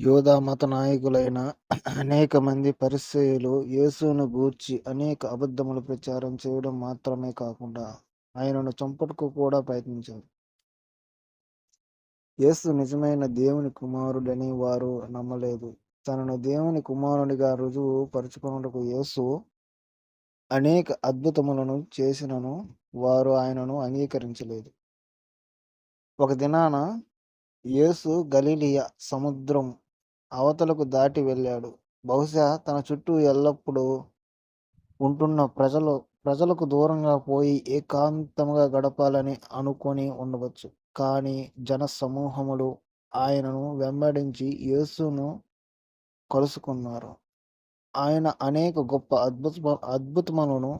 యూదా మత నాయకులైన అనేక మంది పరిసయ్యులు యేసును గూర్చి అనేక అబద్ధములు ప్రచారం చేయడం మాత్రమే కాకుండా ఆయనను చంపటకు కూడా ప్రయత్నించారు. యేసు నిజమైన దేవుని కుమారుడని వారు నమ్మలేదు. తనను దేవుని కుమారునిగా రుజువు పరచుకొనుటకు యేసు అనేక అద్భుతములను చేసినను వారు ఆయనను అంగీకరించలేదు. ఒక దినాన యేసు గలిలయ సముద్రం అవతలకు దాటి వెళ్ళాడు. బహుశా తన చుట్టూ ఎల్లప్పుడూ ఉంటున్న ప్రజలు ప్రజలకు దూరంగా పోయి ఏకాంతంగా గడపాలని అనుకొని ఉండవచ్చు. కానీ జన సమూహములు ఆయనను వెంబడించి యేసును కలుసుకున్నారు. ఆయన అనేక గొప్ప అద్భుత అద్భుతములను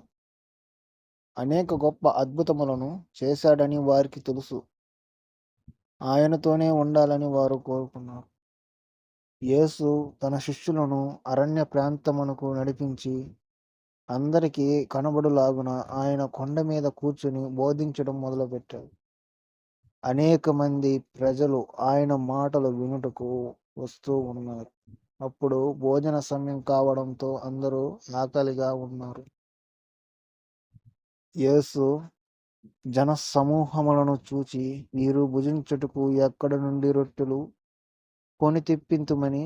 అనేక గొప్ప అద్భుతములను చేశాడని వారికి తెలుసు. ఆయనతోనే ఉండాలని వారు కోరుకున్నారు. యేసు తన శిష్యులను అరణ్య ప్రాంతమునకు నడిపించి అందరికీ కనబడులాగున ఆయన కొండ మీద కూర్చుని బోధించడం మొదలుపెట్టాడు. అనేక మంది ప్రజలు ఆయన మాటలు వినుటకు వస్తూ ఉన్నారు. అప్పుడు భోజన సమయం కావడంతో అందరూ ఆకలిగా ఉన్నారు. యేసు జనసమూహములను చూచి మీరు భుజించుటకు ఎక్కడ నుండి రొట్టెలు కొని తెప్పింతుమని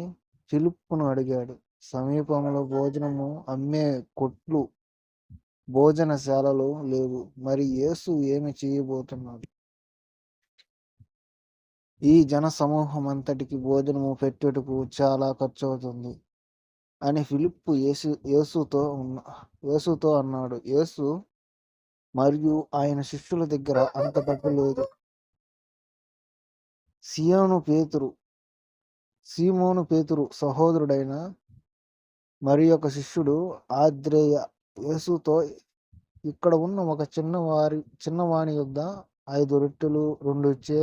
ఫిలిప్పును అడిగాడు. సమీపంలో భోజనము అమ్మే కొట్లు, భోజనశాలలు లేవు. మరి యేసు ఏమి చేయబోతున్నాడు? ఈ జన సమూహం అంతటికి భోజనము పెట్టుటకు చాలా ఖర్చు అవుతుంది అని ఫిలిప్పు యేసు యేసుతో ఉన్న యేసుతో అన్నాడు. యేసు మరియు ఆయన శిష్యుల దగ్గర అంత డబ్బు లేదు. సియోను పేతురు సీమోను పేతురు సహోదరుడైన మరియొక శిష్యుడు ఆద్రేయ యేసుతో ఇక్కడ ఉన్న ఒక చిన్నవారి చిన్నవాని యొద్ద ఐదు రొట్టెలు రెండు చే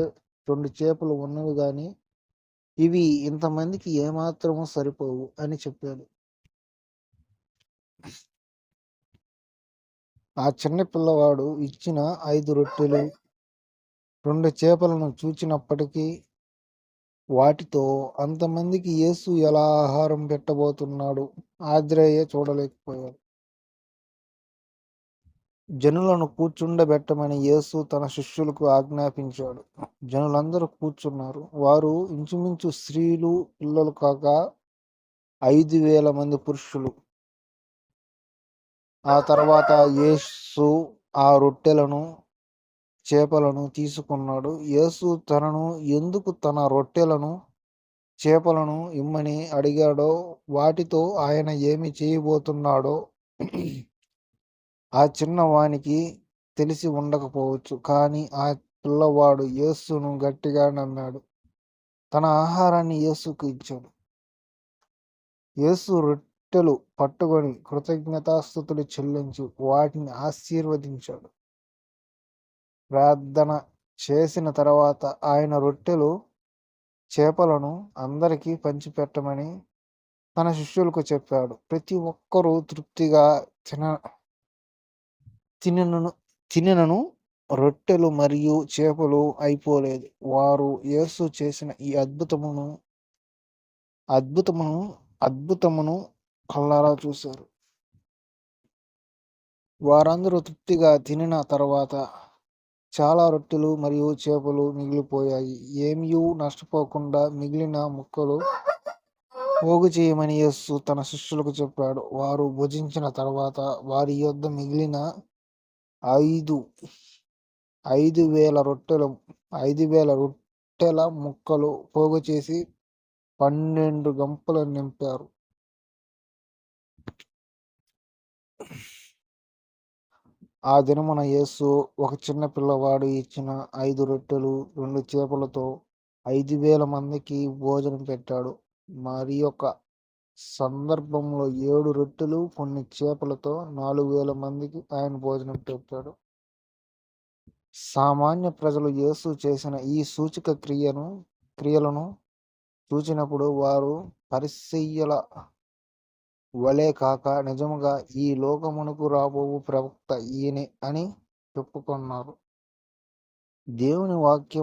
రెండు చేపలు ఉన్నవి గాని ఇవి ఇంతమందికి ఏమాత్రము సరిపోవు అని చెప్పాడు. ఆ చిన్న పిల్లవాడు ఇచ్చిన ఐదు రొట్టెలు రెండు చేపలను చూచినప్పటికీ వాటితో అంతమందికి యేసు ఎలా ఆహారం పెట్టబోతున్నాడు ఆద్రేయ చూడలేకపోయాడు. జనులను కూర్చుండబెట్టమని యేసు తన శిష్యులకు ఆజ్ఞాపించాడు. జనులందరూ కూర్చున్నారు. వారు ఇంచుమించు స్త్రీలు, పిల్లలు కాక ఐదు వేల మంది పురుషులు. ఆ తర్వాత యేసు ఆ రొట్టెలను చేపలను తీసుకున్నాడు. యేసు తనను ఎందుకు తన రొట్టెలను చేపలను ఇమ్మని అడిగాడో వాటితో ఆయన ఏమి చేయబోతున్నాడో ఆ చిన్నవానికి తెలిసి ఉండకపోవచ్చు. కానీ ఆ పిల్లవాడు యేసును గట్టిగా నమ్మాడు. తన ఆహారాన్ని యేసుకు ఇచ్చాడు. యేసు రొట్టెలు పట్టుకొని కృతజ్ఞతాస్థుతులు చెల్లించి వాటిని ఆశీర్వదించాడు. ప్రార్థన చేసిన తర్వాత ఆయన రొట్టెలు, చేపలను అందరికీ పంచిపెట్టమని తన శిష్యులకు చెప్పాడు. ప్రతి ఒక్కరూ తృప్తిగా తిన తినను తినను రొట్టెలు మరియు చేపలు అయిపోలేదు. వారు యేసు చేసిన ఈ అద్భుతమును అద్భుతమును అద్భుతమును కళ్ళారా చూశారు. వారందరూ తృప్తిగా తినిన తర్వాత చాలా రొట్టెలు మరియు చేపలు మిగిలిపోయాయి. ఏమీయూ నష్టపోకుండా మిగిలిన ముక్కలు పోగు చేయమని యేసు తన శిష్యులకు చెప్పాడు. వారు భుజించిన తర్వాత వారి యొద్ద మిగిలిన ఐదు ఐదు వేల రొట్టెలు ఐదు వేల రొట్టెల ముక్కలు పోగు చేసి పన్నెండు గంపలు నింపారు. ఆ దినమున యేసు ఒక చిన్న పిల్లవాడు ఇచ్చిన ఐదు రొట్టెలు రెండు చేపలతో ఐదు వేల మందికి భోజనం పెట్టాడు. మరి ఒక సందర్భంలో ఏడు రొట్టెలు కొన్ని చేపలతో నాలుగు వేల మందికి ఆయన భోజనం పెట్టాడు. సామాన్య ప్రజలు యేసు చేసిన ఈ సూచక క్రియను క్రియలను చూచినప్పుడు వారు పరిశీయల వలే కాక నిజముగా ఈ లోకమునకు రాబోవు ప్రవక్త ఈయనే అని చెప్పుకున్నారు. దేవుని వాక్యం